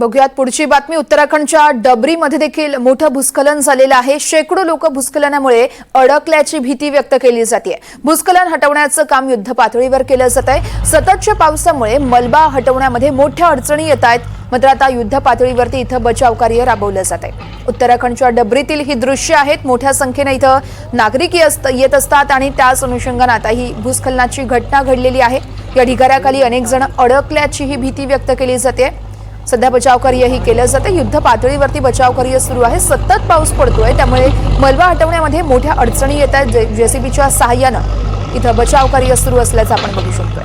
बघूयात पुढची बातमी. उत्तराखंडच्या डबरीमध्ये देखील मोठं भूस्खलन झालेलं आहे. शेकडो लोक भूस्खलनामुळे अडकल्याची भीती व्यक्त केली जाते भूस्खलन हटवण्याचं काम युद्ध पातळीवर केलं जात आहे. सततच्या पावसामुळे मलबा हटवण्यामध्ये मोठ्या अडचणी येत आहेत. मात्र आता युद्ध पातळीवरती इथं बचाव कार्य राबवलं जात आहे. उत्तराखंडच्या डबरीतील ही दृश्य आहेत. मोठ्या संख्येनं इथं नागरिक येत येत असतात आणि त्याच अनुषंगानं आता ही भूस्खलनाची घटना घडलेली आहे. या ढिगाऱ्याखाली अनेक जण अडकल्याची ही भीती व्यक्त केली जाते सध्या बचावकार्यही केलं जातं. युद्ध पातळीवरती बचावकार्य सुरू आहे. सतत पाऊस पडतोय. त्यामुळे मलबा हटवण्यामध्ये मोठ्या अडचणी येत आहेत. जेसीबीच्या सहाय्यानं इथं बचावकार्य सुरू असल्याचं आपण बघू शकतोय.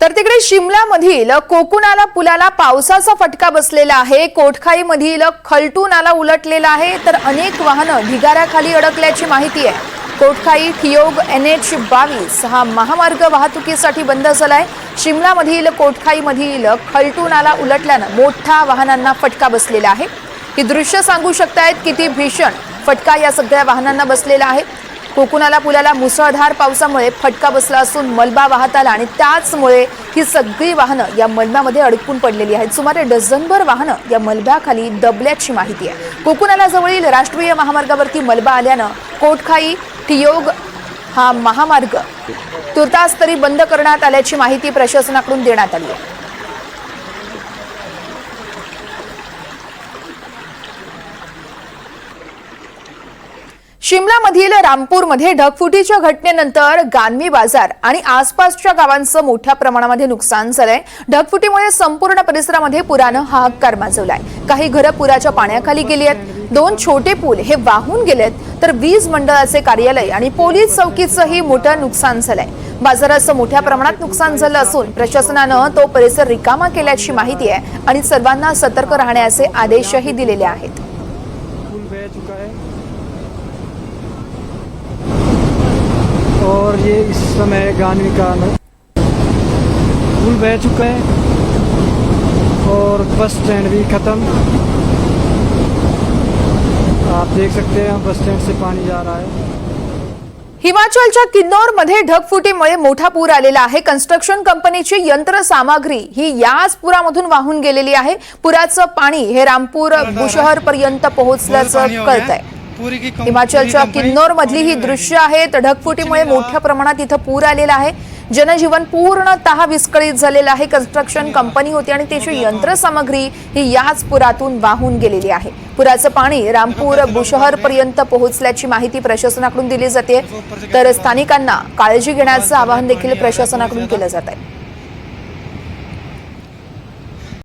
तर तिकडे शिमलामधील कोकुनाला पुलाला पावसाचा फटका बसलेला आहे. कोटखाईमधील खलटू नाला उलटलेला आहे. तर अनेक वाहनं ढिगाऱ्याखाली अडकल्याची माहिती आहे. कोटखाई थियोग एन एच बावीस हा महामार्ग वाहतुकीसाठी बंद झाला आहे शिमलामधील कोटखाईमधील खलटू नाला उलटल्यानं मोठा वाहनांना फटका बसलेला आहे. ही दृश्य सांगू शकतायत किती भीषण फटका या सगळ्या वाहनांना बसलेला आहे. कोकुणाला पुलाला मुसळधार पावसामुळे फटका बसला असून मलबा वाहत आला आणि त्याचमुळे ही सगळी वाहनं या मलब्यामध्ये अडकून पडलेली आहेत. सुमारे डझनभर वाहनं या मलब्याखाली दबल्याची माहिती आहे. कोकुनाला जवळील राष्ट्रीय महामार्गावरती मलबा आल्यानं कोटखाई टियोग हा महामार्ग तुर्तास तरी बंद करण्यात आल्याची माहिती प्रशासनाकडून देण्यात आली आहे. शिमलामधील रामपूरमध्ये ढगफुटीच्या घटनेनंतर गानवी बाजार आणि आसपासच्या गावांचं मोठ्या प्रमाणामध्ये नुकसान झालंय. ढगफुटीमुळे संपूर्ण परिसरामध्ये पुरानं हाहाकार माजवलाय. काही घरं पुराच्या पाण्याखाली गेली आहेत. दोन छोटे पूल हे वाहून गेलेत तर वीज मंडळाचे कार्यालय आणि पोलीस चौकीचंही मोठं नुकसान झालंय. बाजाराचं मोठ्या प्रमाणात नुकसान झालं असून प्रशासनानं तो परिसर रिकामा केल्याची माहिती आहे आणि सर्वांना सतर्क राहण्याचे आदेशही दिलेले आहेत. और ये इस समय गानवी का पुल बह चुका है और बस स्टैंड भी ख़त्म। आप देख सकते हैं बस स्टैंड से पानी जा रहा है। हिमाचलच्या किन्नौरमध्ये ढगफुटीमुळे मोठा पूर आलेला आहे. कन्स्ट्रक्शन कंपनीची यंत्रसामाग्री ही याच पुरामधून वाहून गेलेली आहे. पुराचं पाणी हे रामपूर बुशहर पर्यंत पोहोचल्याचं कळत आहे. हिमाचलच्या पूरी कंपनी किन्नौर मधली ही दृश्य आहेत ढगफुटीमुळे मोठ्या प्रमाणात इथं पूर आलेला आहे. जनजीवन पूर्णतः विस्कळीत झालेलं आहे. कन्स्ट्रक्शन कंपनी होती आणि त्याची यंत्रसामग्री ही याच पुरातून वाहून गेलेली आहे. पुराचं पाणी रामपूर बुशहर पर्यंत पोहोचल्याची माहिती प्रशासनाकडून दिली जाते. तर स्थानिकांना काळजी घेण्याचं आवाहन देखील प्रशासनाकडून केलं जात आहे.